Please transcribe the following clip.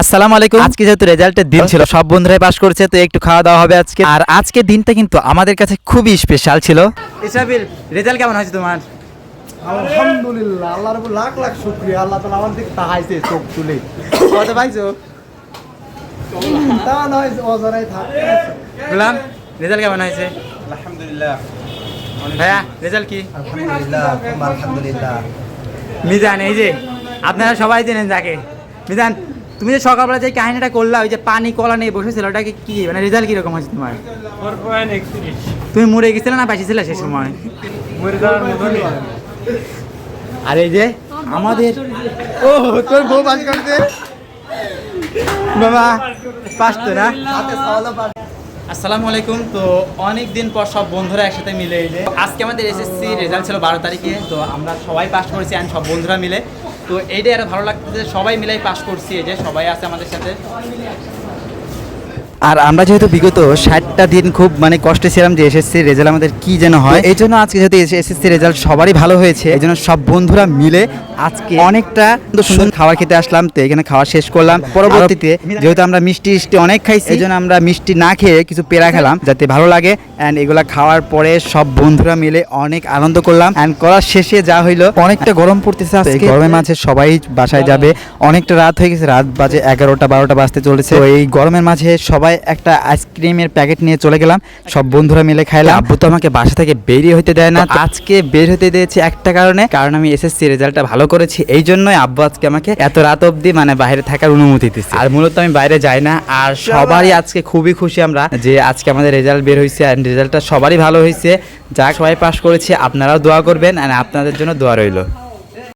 আসসালামু আলাইকুম। আজকে যেহেতু রেজাল্টের দিন ছিল সব বন্ধুরাই পাস করছে তো একটু খাওয়া দাওয়া হবে আজকে। আর আজকে দিনটা কিন্তু আমাদের কাছে খুবই স্পেশাল ছিল। ইসরাফিল রেজাল্ট কেমন হয়েছে তোমার? আলহামদুলিল্লাহ আল্লাহর উপর লাখ লাখ শুক্রিয়া আল্লাহ তালা আমার দিকে তাহাইছে চোখ তুলে। কত পাইছো? তা নয় অজরাই থাক বললাম রেজাল্ট কেমন হয়েছে? আলহামদুলিল্লাহ। ভাইয়া রেজাল্ট কি? আলহামদুলিল্লাহ আলহামদুলিল্লাহ। মিজান এই যে আপনারা সবাই জানেন যাকে। মিজান তুমি যে সকালবেলা যে কাহিনীটা করলা ওই যে পানি কলা নিয়ে বসেছিল ওটাকে কি মানে রেজাল্ট কীরকম হয়েছে তোমার? তুমি মরে গেছিলে না বাঁচিয়েছিলে সে সময়? আর এই যে আমাদের ও তোর বউ বাস করতে বাবা পাস তো না? আসসালামু আলাইকুম। তো অনেক দিন পর সব বন্ধুরা একসাথে মিলে এলে। আজকে আমাদের এসএসসি রেজাল্ট ছিল বারো তারিখে। তো আমরা সবাই পাস করেছি অ্যান্ড সব বন্ধুরা মিলে। তো এইটাই আরও ভালো লাগতেছে সবাই মিলেই পাস করছি। এই যে সবাই আছে আমাদের সাথে। আর আমরা যেহেতু বিগত ষাটটা দিন খুব মানে কষ্টে ছিলাম যে এসএসসি রেজাল্ট আমাদের কি যেন হয়। এই জন্য আজকে যেহেতু এসএসসি রেজাল্ট সবারই ভালো হয়েছে এই জন্য সব বন্ধুরা মিলে আজকে অনেকটা সুন্দর খাবার খেতে আসলাম। তো এখানে খাওয়া শেষ করলাম। পরবর্তীতে যেহেতু আমরা মিষ্টি মিষ্টি অনেক খাইছি এই জন্য আমরা মিষ্টি না খেয়ে কিছু পেড়া খেলাম যাতে ভালো লাগে। অ্যান্ড এগুলো খাওয়ার পরে সব বন্ধুরা মিলে অনেক আনন্দ করলাম। অ্যান্ড করার শেষে যা হইল অনেকটা গরম পড়তেছে আজকে। গরমের মাঝে সবাই বাসায় যাবে। অনেকটা রাত হয়ে গেছে রাত বাজে এগারোটা বারোটা বাজতে চলেছে। এই গরমের মাঝে সবাই একটা আইসক্রিমের প্যাকেট নিয়ে চলে গেলাম। সব বন্ধুরা মিলে খাইলাম। আব্বু তো আমাকে বাসা থেকে বেরিয়ে হতে দেয় না। আজকে বের হতে দিয়েছে একটা কারণে। কারণ আমি এসএসসি রেজাল্টটা ভালো করেছি। এই জন্যই আব্বু আজকে আমাকে এত রাত অবধি মানে বাইরে থাকার অনুমতি দিচ্ছে আর মূলত আমি বাইরে যাই না। আর সবারই আজকে খুবই খুশি আমরা যে আজকে আমাদের রেজাল্ট বের হয়েছে আর রেজাল্টটা সবারই ভালো হয়েছে যা সবাই পাস করেছে। আপনারাও দোয়া করবেন। আর আপনাদের জন্য দোয়া রইল।